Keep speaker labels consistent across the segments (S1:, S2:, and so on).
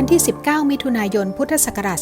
S1: วันที่ 19 มิถุนายน พุทธศักราช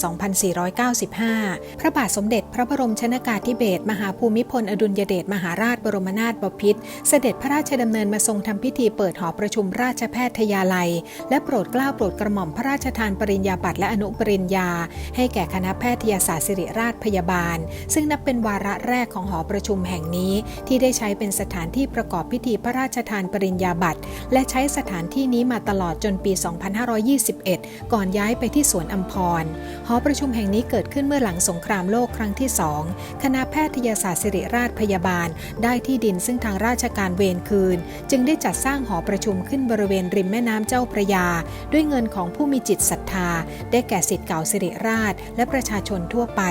S1: 2495 พระบาทสมเด็จพระบรมชนากาธิเบศรมหาภูมิพล อดุลยเดชมหาราชบรมนาถบพิตรเสด็จพระราชดำเนินมาทรงทำพิธีเปิดหอประชุมราชแพทยาลัย และโปรดเกล้าโปรดกระหม่อมพระราชทานปริญญาบัตรและอนุปริญญา ให้แก่คณะแพทยศาสตร์ศิริราชพยาบาล ซึ่งนับเป็นวาระแรกของหอประชุมแห่งนี้ ที่ได้ใช้เป็นสถานที่ประกอบพิธีพระราชทานปริญญาบัตรและใช้สถานที่นี้มาตลอดจนปี 2521ก่อนย้ายไปที่สวนอัมพร หอประชุมแห่งนี้เกิดขึ้นเมื่อหลังสงครามโลกครั้งที่สองคณะแพทยศาสตร์ศิริราชพยาบาล ได้ที่ดินซึ่งทางราชการเวรคืน จึงได้จัดสร้างหอประชุมขึ้นบริเวณริมแม่น้ำเจ้าพระยา ด้วยเงินของผู้มีจิตศรัทธา ได้แก่สิทธิ์เก่าสิริราช และประชาชนทั่วไป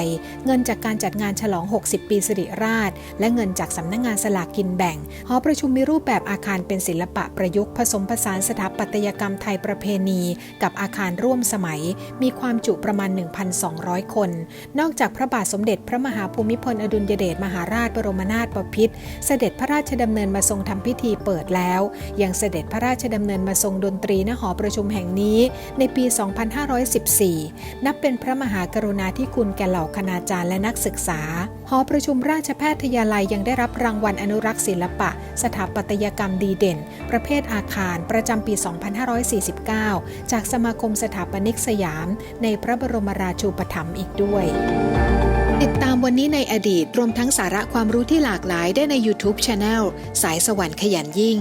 S1: เงินจากการจัดงานฉลอง 60 ปีสิริราช และเงินจากสำนักงานสลากกินแบ่ง หอประชุมมีรูปแบบอาคารเป็นศิลปะประยุกต์ผสมผสานสถาปัตยกรรมไทยประเพณี กับอาคารร่วมสมัย มีความจุประมาณ 1,200 คน นอกจากพระบาทสมเด็จพระมหาภูมิพลอดุลยเดชมหาราชบรมนาถบพิตรเสด็จพระราชดำเนินมาทรงทำพิธีเปิดแล้ว ยังเสด็จพระราชดำเนินมาทรงดนตรีณหอประชุมแห่งนี้ในปี 2514 นับเป็นพระมหากรุณาธิคุณแก่เหล่าคณาจารย์และนักศึกษา หอประชุมราชแพทยาลัยยังได้รับรางวัลอนุรักษ์ศิลปะ สถาปัตยกรรมดีเด่น ประเภทอาคารประจำปี 2549 จากสมาคมสถาปนิกสยาม ในพระบรมราชูปถัมภ์อีกด้วยติดตามวันนี้ในอดีตรวมทั้งสาระความรู้ที่หลากหลายได้ใน YouTube c h anel สายสวรรค์ขยันยิ่ง